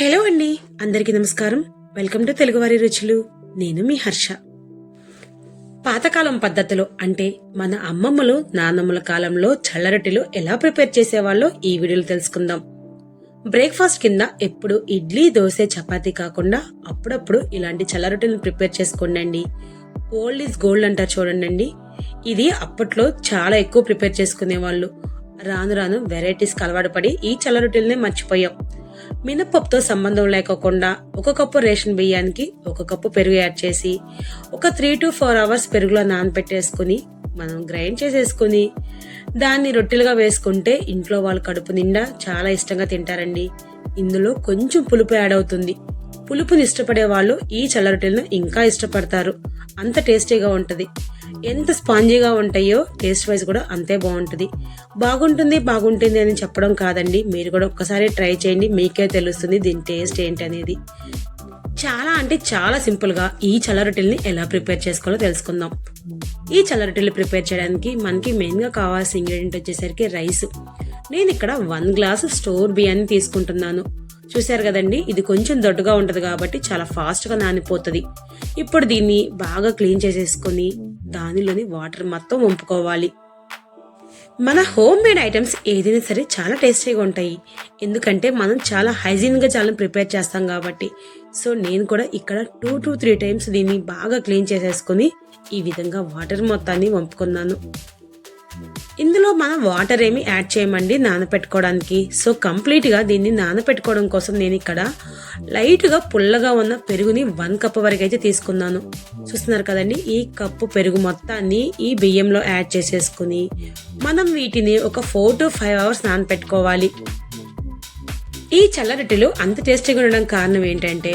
Hello అండి అందరికీ నమస్కారం. వెల్కమ్ టు తెలుగువారి రుచులు. నేను మీ హర్ష. పాతకాలం పద్ధతిలో అంటే మన అమ్మమ్మలు నాన్నమ్మల కాలంలో చల్లరొట్టెలు ఎలా ప్రిపేర్ చేసేవాళ్ళో ఈ వీడియోలో తెలుసుకుందాం. బ్రేక్ఫాస్ట్ కింద ఎప్పుడు ఇడ్లీ దోశ చపాతీ కాకుండా అప్పుడప్పుడు ఇలాంటి చల్లరొట్టెలను ప్రిపేర్ చేసుకోండి ఓల్డ్ ఈజ్ గోల్డ్ అంటారు చూడండి ఇది అప్పట్లో చాలా ఎక్కువ ప్రిపేర్ చేసుకునేవాళ్ళు. రాను రాను వెరైటీస్ అలవాటు పడి ఈ చల్లరొట్టెలనే మర్చిపోయాం. మినపప్పుతో సంబంధం లేకోకుండా ఒక కప్పు రేషన్ బియ్యానికి ఒక కప్పు పెరుగు యాడ్ చేసి ఒక త్రీ టు ఫోర్ అవర్స్ పెరుగులో నానబెట్టేసుకుని మనం గ్రైండ్ చేసేసుకుని దాన్ని రొట్టెలుగా వేసుకుంటే ఇంట్లో వాళ్ళు కడుపు నిండా చాలా ఇష్టంగా తింటారండి. ఇందులో కొంచెం పులుపు యాడ్ అవుతుంది. పులుపుని ఇష్టపడే వాళ్ళు ఈ చల్ల రొట్టెలను ఇంకా ఇష్టపడతారు. అంత టేస్టీగా ఉంటుంది. ఎంత స్పాంజీగా ఉంటాయో టేస్ట్ వైజ్ కూడా అంతే బాగుంటుంది. బాగుంటుంది బాగుంటుంది అని చెప్పడం కాదండి. మీరు కూడా ఒక్కసారి ట్రై చేయండి. మీకే తెలుస్తుంది దీని టేస్ట్ ఏంటి అనేది. చాలా అంటే చాలా సింపుల్గా ఈ చల్లరొట్టెల్ని ఎలా ప్రిపేర్ చేసుకోవాలో తెలుసుకుందాం. ఈ చల్ల రొట్టెలు ప్రిపేర్ చేయడానికి మనకి మెయిన్గా కావాల్సిన ఇంగ్రీడియంట్ వచ్చేసరికి రైస్. నేను ఇక్కడ వన్ గ్లాస్ స్టోర్ బియ్యాన్ని తీసుకుంటున్నాను. చూశారు కదండి? ఇది కొంచెం దొడ్డుగా ఉంటుంది కాబట్టి చాలా ఫాస్ట్గా నానిపోతుంది. ఇప్పుడు దీన్ని బాగా క్లీన్ చేసేసుకొని దానిలోని వాటర్ మొత్తం వంపుకోవాలి. మన హోమ్ మేడ్ ఐటమ్స్ ఏదైనా సరే చాలా టేస్టీగా ఉంటాయి. ఎందుకంటే మనం చాలా హైజీన్గా చాలా ప్రిపేర్ చేస్తాం కాబట్టి. సో నేను కూడా ఇక్కడ టూ టు త్రీ టైమ్స్ దీన్ని బాగా క్లీన్ చేసేసుకొని ఈ విధంగా వాటర్ మొత్తాన్ని వంపుకున్నాను. ఇందులో మనం వాటర్ ఏమి యాడ్ చేయమండి నానపెట్టుకోవడానికి. సో కంప్లీట్గా దీన్ని నానపెట్టుకోవడం కోసం నేను ఇక్కడ లైట్గా పుల్లగా ఉన్న పెరుగుని వన్ కప్ వరకు అయితే తీసుకున్నాను. చూస్తున్నారు కదండి ఈ కప్పు పెరుగు మొత్తాన్ని ఈ బియ్యంలో యాడ్ చేసేసుకుని మనం వీటిని ఒక ఫోర్ టు ఫైవ్ అవర్స్ నానపెట్టుకోవాలి. ఈ చల్లరొట్టెలు అంత టేస్టీగా ఉండడం కారణం ఏంటంటే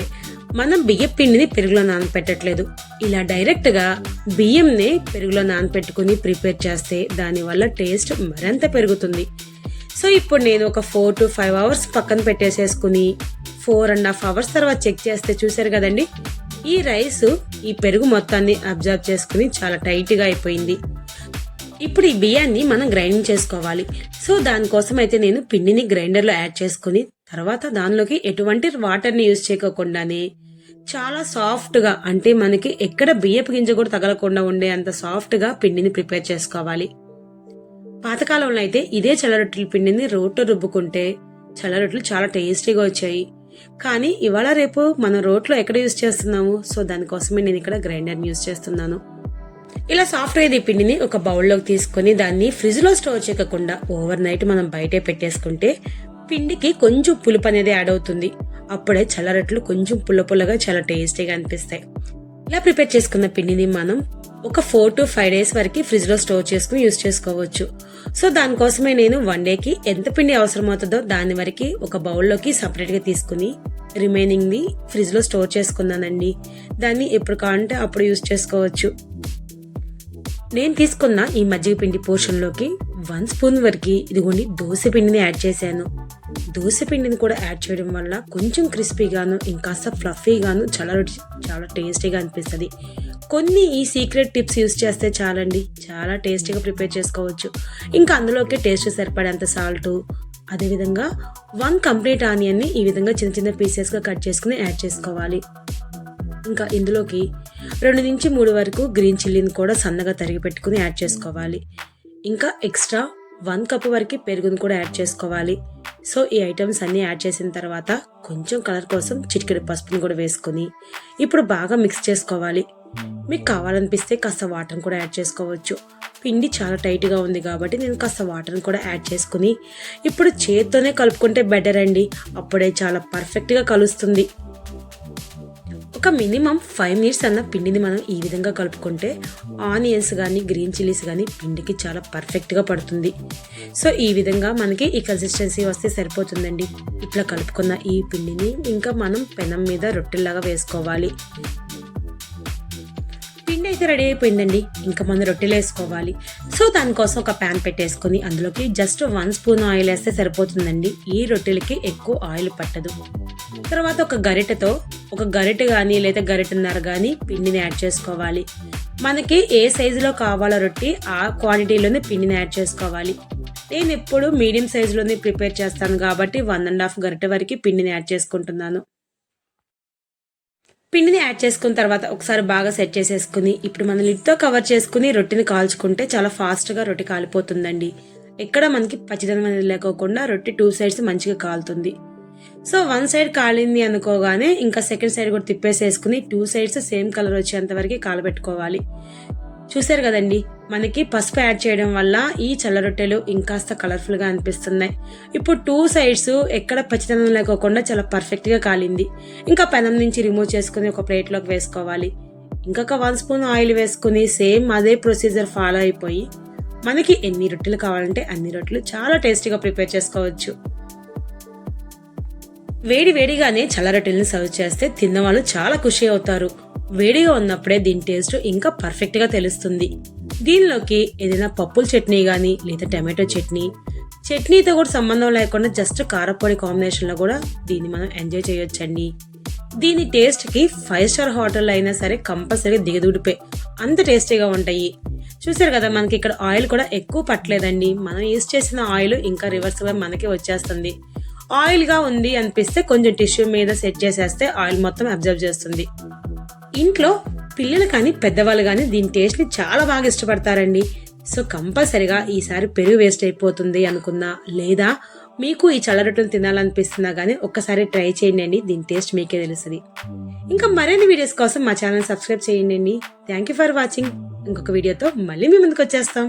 మనం బియ్య పిండిని పెరుగులో నానపెట్టట్లేదు. ఇలా డైరెక్ట్గా బియ్యంని పెరుగులో నానపెట్టుకుని ప్రిపేర్ చేస్తే దానివల్ల టేస్ట్ మరింత పెరుగుతుంది. సో ఇప్పుడు నేను ఒక ఫోర్ టు ఫైవ్ అవర్స్ పక్కన పెట్టేసేసుకుని ఫోర్ అండ్ హాఫ్ అవర్స్ తర్వాత చెక్ చేస్తే చూసారు కదండి. ఈ రైస్ ఈ పెరుగు మొత్తాన్ని అబ్జర్వ్ చేసుకుని చాలా టైట్గా అయిపోయింది. ఇప్పుడు ఈ బియ్యాన్ని మనం గ్రైండ్ చేసుకోవాలి. సో దానికోసం అయితే నేను పిండిని గ్రైండర్లో యాడ్ చేసుకుని తర్వాత దానిలోకి ఎటువంటి వాటర్ని యూజ్ చేయకుండానే చాలా సాఫ్ట్గా అంటే మనకి ఎక్కడ బియ్యపు గింజ కూడా తగలకుండా ఉండే అంత సాఫ్ట్గా పిండిని ప్రిపేర్ చేసుకోవాలి. పాతకాలంలో అయితే ఇదే చల్లరొట్టెల పిండిని రోట్లో రుబ్బుకుంటే చల్లరొట్టెలు చాలా టేస్టీగా వచ్చాయి. కానీ ఇవాళ రేపు మన రోట్లో ఎక్కడ యూజ్ చేస్తున్నాము సో దానికోసమే నేను ఇక్కడ గ్రైండర్ని యూజ్ చేస్తున్నాను. ఇలా సాఫ్ట్ అయ్యేది పిండిని ఒక బౌల్లోకి తీసుకొని దాన్ని ఫ్రిడ్జ్లో స్టోర్ చేయకుండా ఓవర్ నైట్ మనం బయటే పెట్టేసుకుంటే పిండికి కొంచెం పులుపు అనేది యాడ్ అవుతుంది. అప్పుడే చల్లరట్లు కొంచెం పుల్ల పుల్లగా చాలా టేస్టీగా అనిపిస్తాయి. ఇలా ప్రిపేర్ చేసుకున్న పిండిని మనం ఒక ఫోర్ టు ఫైవ్ డేస్ వరకు ఫ్రిడ్జ్లో స్టోర్ చేసుకుని యూజ్ చేసుకోవచ్చు. సో దానికోసమే నేను వన్ డేకి ఎంత పిండి అవసరమవుతుందో దాని వరకు ఒక బౌల్లోకి సపరేట్గా తీసుకుని రిమైనింగ్ని ఫ్రిడ్జ్లో స్టోర్ చేసుకున్నానండి. దాన్ని ఎప్పుడు కావాలంటే అప్పుడు యూజ్ చేసుకోవచ్చు. నేను తీసుకున్న ఈ మజ్జిగ పిండి పోర్షన్లోకి వన్ స్పూన్ వరకు ఇదిగోండి దోశ పిండిని యాడ్ చేశాను. దోశ పిండిని కూడా యాడ్ చేయడం వల్ల కొంచెం క్రిస్పీగాను ఇంకాస్త ఫ్లఫీగాను చాలా చాలా టేస్టీగా అనిపిస్తుంది. కొన్ని ఈ సీక్రెట్ టిప్స్ యూస్ చేస్తే చాలండి. చాలా టేస్టీగా ప్రిపేర్ చేసుకోవచ్చు. ఇంకా అందులోకి టేస్ట్ సరిపడేంత సాల్ట్ అదేవిధంగా వన్ కంప్లీట్ ఆనియన్ని ఈ విధంగా చిన్న చిన్న పీసెస్గా కట్ చేసుకుని యాడ్ చేసుకోవాలి. ఇంకా ఇందులోకి రెండు నుంచి మూడు వరకు గ్రీన్ చిల్లీని కూడా సన్నగా తరిగి పెట్టుకుని యాడ్ చేసుకోవాలి. ఇంకా ఎక్స్ట్రా వన్ కప్ వరకు పెరుగును కూడా యాడ్ చేసుకోవాలి. సో ఈ ఐటమ్స్ అన్ని యాడ్ చేసిన తర్వాత కొంచెం కలర్ కోసం చిటికెడు పసుపుని కూడా వేసుకొని ఇప్పుడు బాగా మిక్స్ చేసుకోవాలి. మీకు కావాలనిపిస్తే కాస్త వాటర్ని కూడా యాడ్ చేసుకోవచ్చు. పిండి చాలా టైట్గా ఉంది కాబట్టి నేను కాస్త వాటర్ని కూడా యాడ్ చేసుకుని ఇప్పుడు చేత్తోనే కలుపుకుంటే బెటర్ అండి అప్పుడే చాలా పర్ఫెక్ట్గా కలుస్తుంది. ఒక మినిమం ఫైవ్ మినిట్స్ అన్న పిండిని మనం ఈ విధంగా కలుపుకుంటే ఆనియన్స్ కానీ గ్రీన్ చిల్లీస్ కానీ పిండికి చాలా పర్ఫెక్ట్గా పడుతుంది. సో ఈ విధంగా మనకి ఈ కన్సిస్టెన్సీ వస్తే సరిపోతుందండి. ఇట్లా కలుపుకున్న ఈ పిండిని ఇంకా మనం పెనం మీద రొట్టెల్లాగా వేసుకోవాలి. పిండి అయితే రెడీ అయిపోయిందండి. ఇంకా మనం రొట్టెలు వేసుకోవాలి. సో దానికోసం ఒక ప్యాన్ పెట్టేసుకొని అందులోకి జస్ట్ వన్ స్పూన్ ఆయిల్ వేస్తే సరిపోతుందండి. ఈ రొట్టెలకి ఎక్కువ ఆయిల్ పట్టదు. తర్వాత ఒక గరిటెతో ఒక గరిటె కానీ లేదా గరిటన్నర కానీ పిండిని యాడ్ చేసుకోవాలి. మనకి ఏ సైజులో కావాలో రొట్టి ఆ క్వాంటిటీలోనే పిండిని యాడ్ చేసుకోవాలి. నేను ఎప్పుడు మీడియం సైజులోనే ప్రిపేర్ చేస్తాను కాబట్టి వన్ అండ్ హాఫ్ గరిటె వరకు పిండిని యాడ్ చేసుకుంటున్నాను. పిండిని యాడ్ చేసుకున్న తర్వాత ఒకసారి బాగా సెట్ చేసేసుకుని ఇప్పుడు మనం లిడ్తో కవర్ చేసుకుని రొట్టెని కాల్చుకుంటే చాలా ఫాస్ట్గా రొట్టె కాలిపోతుందండి. ఎక్కడ మనకి పచ్చిదనం అనేది లేకోకుండా రొట్టె టూ సైడ్స్ మంచిగా కాలుతుంది. సో వన్ సైడ్ కాలింది అనుకోగానే ఇంకా సెకండ్ సైడ్ కూడా తిప్పేసేసుకుని టూ సైడ్స్ సేమ్ కలర్ వచ్చేంత వరకు కాలబెట్టుకోవాలి. చూసారు కదండి మనకి పసుపు యాడ్ చేయడం వల్ల ఈ చల్ల రొట్టెలు ఇంకాస్త కలర్ఫుల్గా అనిపిస్తున్నాయి. ఇప్పుడు టూ సైడ్స్ ఎక్కడ పచ్చితనం లేకోకుండా చాలా పర్ఫెక్ట్గా కాలింది. ఇంకా పెనం నుంచి రిమూవ్ చేసుకుని ఒక ప్లేట్లోకి వేసుకోవాలి. ఇంకొక వన్ స్పూన్ ఆయిల్ వేసుకుని సేమ్ అదే ప్రొసీజర్ ఫాలో అయిపోయి మనకి ఎన్ని రొట్టెలు కావాలంటే అన్ని రొట్టెలు చాలా టేస్టీగా ప్రిపేర్ చేసుకోవచ్చు. వేడి వేడిగానే చల్ల సర్వ్ చేస్తే తిన్నవాళ్ళు చాలా ఖుషి అవుతారు. వేడిగా ఉన్నప్పుడే దీని టేస్ట్ ఇంకా పర్ఫెక్ట్గా తెలుస్తుంది. దీనిలోకి ఏదైనా పప్పుల చట్నీ కానీ లేదా టమాటో చట్నీ చట్నీతో కూడా సంబంధం లేకుండా జస్ట్ కారపొడి కాంబినేషన్లో కూడా దీన్ని మనం ఎంజాయ్ చేయొచ్చండి. దీని టేస్ట్కి ఫైవ్ స్టార్ హోటల్ అయినా సరే కంపల్సరీ దిగదుడిపే. అంత టేస్టీగా ఉంటాయి. చూసారు కదా మనకి ఇక్కడ ఆయిల్ కూడా ఎక్కువ పట్టలేదండి. మనం యూస్ చేసిన ఆయిల్ ఇంకా రివర్స్గా మనకి వచ్చేస్తుంది. ఆయిల్గా ఉంది అనిపిస్తే కొంచెం టిష్యూ మీద సెట్ చేసేస్తే ఆయిల్ మొత్తం అబ్జర్వ్ చేస్తుంది. ఇంట్లో పిల్లలు కానీ పెద్దవాళ్ళు కానీ దీని టేస్ట్ని చాలా బాగా ఇష్టపడతారండి. సో కంపల్సరిగా ఈసారి పెరుగు వేస్ట్ అయిపోతుంది అనుకున్నా లేదా మీకు ఈ చల్లరొట్టెలు తినాలనిపిస్తున్నా కానీ ఒక్కసారి ట్రై చేయండి అండి దీని టేస్ట్ మీకే తెలుస్తుంది. ఇంకా మరిన్ని వీడియోస్ కోసం మా ఛానల్ సబ్స్క్రైబ్ చేయండి థ్యాంక్ యూ ఫర్ వాచింగ్ ఇంకొక వీడియోతో మళ్ళీ మీ ముందుకు వచ్చేస్తాం.